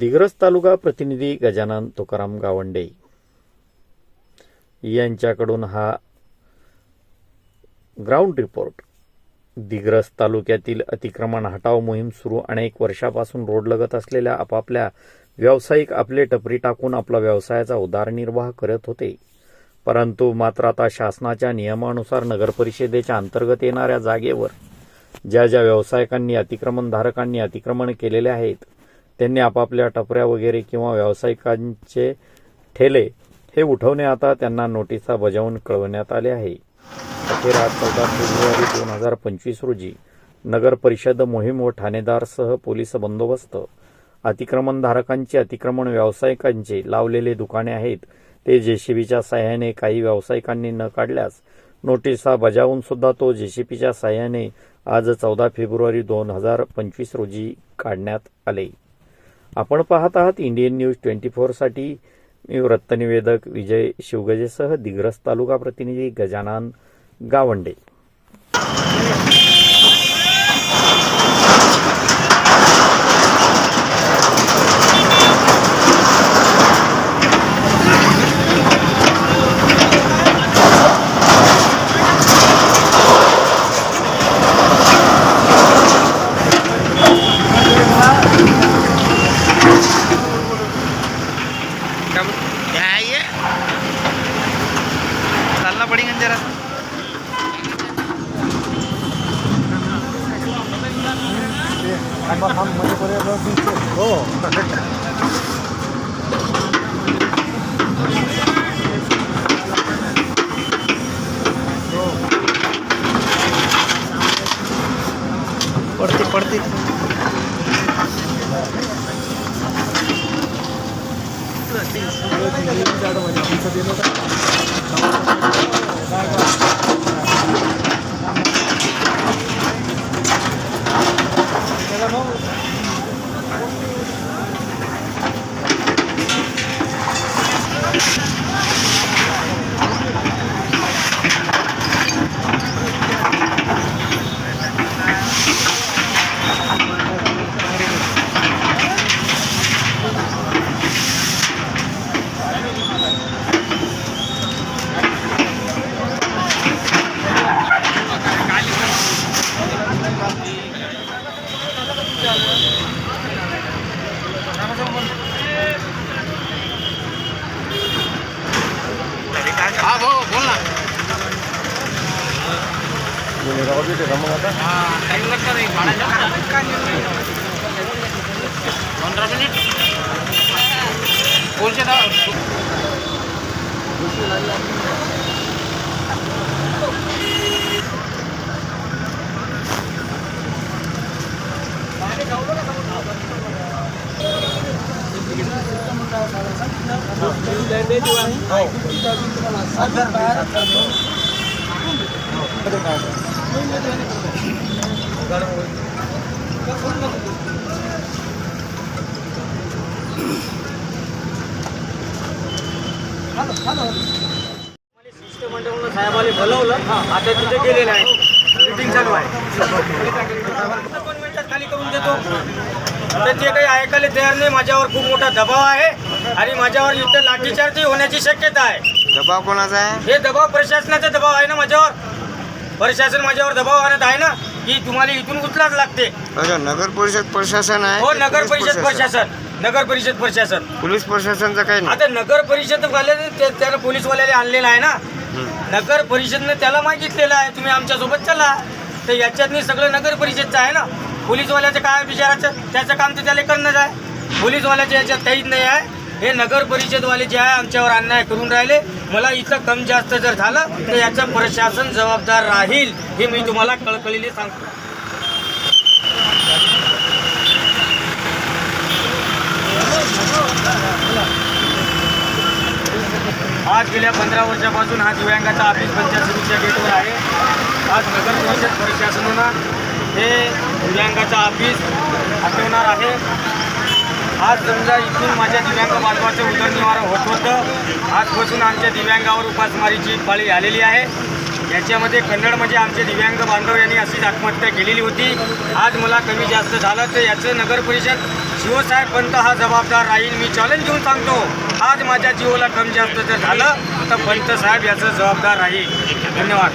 दिग्रस तालुका प्रतिनिधी गजानन तुकाराम गावंडे यांच्याकडून हा ग्राउंड रिपोर्ट दिग्रस तालुक्यातील अतिक्रमण हटाव मोहीम सुरू अनेक वर्षापासून रोडलगत असलेल्या आपापल्या व्यावसायिक आपले टपरी टाकून आपला व्यवसायाचा उदारनिर्वाह करत होते. परंतु मात्र आता शासनाच्या नियमानुसार नगरपरिषदेच्या अंतर्गत येणाऱ्या जागेवर ज्या ज्या व्यावसायिकांनी अतिक्रमणधारकांनी अतिक्रमण केलेले आहेत त्यांनी आपापल्या टपऱ्या वगैरे किंवा व्यावसायिकांचे ठेले हे उठवणे आता त्यांना नोटिसा बजावून कळवण्यात आले आहे. अखेर आज चौदा फेब्रुवारी दोन हजार पंचवीस रोजी नगर परिषद मोहीम व ठाणेदारसह पोलीस बंदोबस्त. अतिक्रमणधारकांचे अतिक्रमण व्यावसायिकांचे लावलेले दुकाने आहेत. ते जेसीबीच्या साह्याने काही व्यावसायिकांनी न काढल्यास नोटिसा बजावून सुद्धा तो जेसीबीच्या साह्याने आज चौदा फेब्रुवारी दोन हजार पंचवीस रोजी काढण्यात आले. आपण पाहत आहात इंडियन न्यूज ट्वेंटी फोरसाठी मी वृत्तनिवेदक विजय शिवगजेसह दिग्रस तालुका प्रतिनिधी गजानन गावंडे. क्या है ये चलना पड़ेगा जरा पडते हा टाइम लगता नहीं पंद्रह मिनट कौन से था शिष्टमंडळानं साहेबाला बोलवलं. आता तिथे गेलेलं आहे मिटिंग चालू आहे. दोन मिनिटात खाली करून देतो. आता ते काही ऐकायला तयार नाही माझ्यावर खूप मोठा दबाव आहे. आणि माझ्यावर इथं लाठीचार्जही होण्याची शक्यता आहे. दबाव कोणाचा आहे? हे दबाव प्रशासनाचा दबाव आहे ना माझ्यावर? प्रशासन माझ्यावर दबाव आणत आहे ना की तुम्हाला इथून उचलाच लागते. अच्छा नगर परिषद प्रशासन आहे हो की नगर पोलीस परिषद प्रशासन. नगर परिषद प्रशासन. पोलीस प्रशासनचं काही नाही. आता नगर परिषद त्याला पोलीसवाल्याने आणलेलं आहे ना. नगर परिषदनं त्याला मागितलेलं आहे तुम्ही आमच्यासोबत चला. तर याच्यातनी सगळं नगर परिषदचं आहे ना. पोलीसवाल्याचं काय विचारायचं? त्याचं काम तर त्याला करणंच आहे. पोलीसवाल्याच्या याच्यात काहीच नाही आहे. हे नगर परिषदवाले जे आहे आमच्यावर अन्याय करून राहिले. मला इथं कमी जास्त जर झालं तर याचं प्रशासन जबाबदार राहील हे मी तुम्हाला कळकळीने सांगतो. आज गेल्या पंधरा वर्षापासून हा दिव्यांगाचा ऑफिस पंचायत समितीच्या गेटवर आहे. आज नगर परिषद प्रशासनानं हे दिव्यांगाचा ऑफिस हटवणार आहे. आज समजा इथून माझ्या दिव्यांग बांधवाचं उदरनिर्वाह होत होतं. आजपासून आमच्या दिव्यांगावर उपासमारीची पाळी आलेली आहे. याच्यामध्ये कन्नडमध्ये म्हणजे आमचे दिव्यांग बांधव यांनी अशीच आत्महत्या केलेली होती. आज मला कमी जास्त झालं तर याचं नगर परिषद शिवसाहेब पंत हा जबाबदार राहील. मी चॅलेंज घेऊन सांगतो आज माझ्या जीवाला कमी जास्त जर झालं तर पंत साहेब याचं जबाबदार राहील. धन्यवाद.